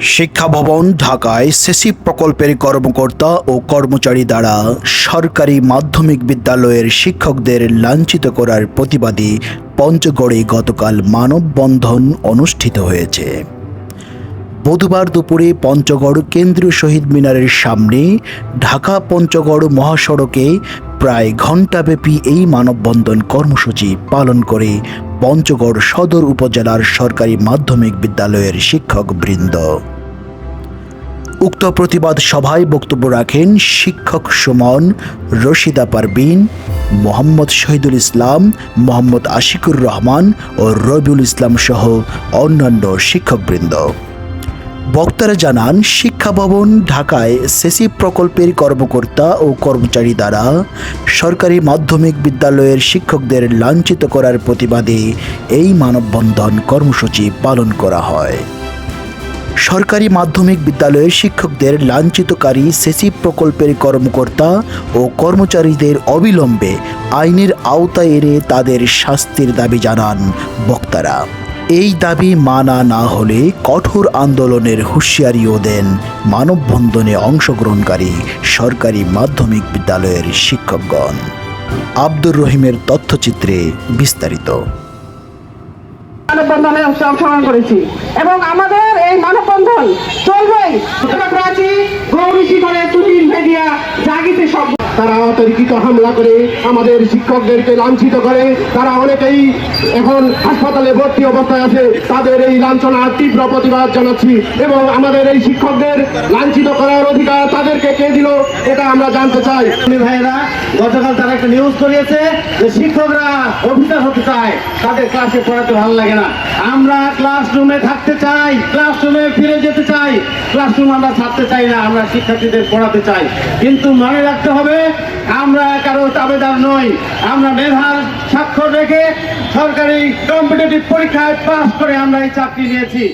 শিক্ষা ভবন ঢাকায় সেসি প্রকল্পের কর্মকর্তা ও কর্মচারী দ্বারা সরকারি মাধ্যমিক বিদ্যালয়ের শিক্ষকদের লাঞ্ছিত করার প্রতিবাদে পঞ্চগড়ে গতকাল মানববন্ধন অনুষ্ঠিত হয়েছে। বুধবার দুপুরে পঞ্চগড় কেন্দ্রীয় শহীদ মিনারের সামনে ঢাকা পঞ্চগড় মহাসড়কে প্রায় ঘণ্টাব্যাপী এই মানববন্ধন কর্মসূচি পালন করে পঞ্চগড় সদর উপজেলার সরকারি মাধ্যমিক বিদ্যালয়ের শিক্ষকবৃন্দ। উক্ত প্রতিবাদ সভায় বক্তব্য রাখেন শিক্ষক সুমন, রশিদা পারবিন মোহাম্মদ শহীদুল ইসলাম, মোহাম্মদ আশিকুর রহমান ও রবিউল ইসলাম সহ অন্যান্য শিক্ষকবৃন্দ। বক্তারা জানান, শিক্ষা ভবন ঢাকায় সেসি প্রকল্পের কর্মকর্তা ও কর্মচারী দ্বারা সরকারি মাধ্যমিক বিদ্যালয়ের শিক্ষকদের লাঞ্ছিত করার প্রতিবাদে এই মানববন্ধন কর্মসূচি পালন করা হয়। সরকারি মাধ্যমিক বিদ্যালয়ের শিক্ষকদের লাঞ্ছিতকারী সেসি প্রকল্পের কর্মকর্তা ও কর্মচারীদের অবিলম্বে আইনের আওতায় এনে তাদের শাস্তির দাবি জানান বক্তারা। এই দাবি মানা না হলে কঠোর আন্দোলনের হুঁশিয়ারিও দেন মানববন্ধনে অংশগ্রহণকারী সরকারি মাধ্যমিক বিদ্যালয়ের শিক্ষকগণ। আব্দুর রহিমের তথ্যচিত্রে বিস্তারিত। মানববন্ধনে অংশগ্রহণ করেছি এবং আমাদের এই মানববন্ধন চলবেই। অতর্কিত হামলা করে আমাদের শিক্ষকদেরকে লাঞ্ছিত করে, তারা অনেকেই এখন হাসপাতালে ভর্তি অবস্থায় আছে। তাদের এই লাঞ্ছনার তীব্র প্রতিবাদ জানাচ্ছি এবং আমাদের এই শিক্ষকদের লাঞ্ছিত করার অধিকার কে দিল, এটা আমরা জানতে চাই। ভাইয়েরা, গতকাল তারা একটা নিউজ করিয়েছে যে শিক্ষকরা অফিসার হতে চায়, তাদের ক্লাসে পড়াতে ভালো লাগে না। আমরা ক্লাসরুমে থাকতে চাই ক্লাসরুমে ফিরে যেতে চাই ক্লাসরুম আমরা ছাড়তে চাই না, আমরা শিক্ষার্থীদের পড়াতে চাই। কিন্তু মনে রাখতে হবে, আমরা কারও দাবেদার নই, আমরা মেধার স্বাক্ষর রেখে সরকারি কম্পিটিটিভ পরীক্ষায় পাস করে আমরা এই চাকরি নিয়েছি।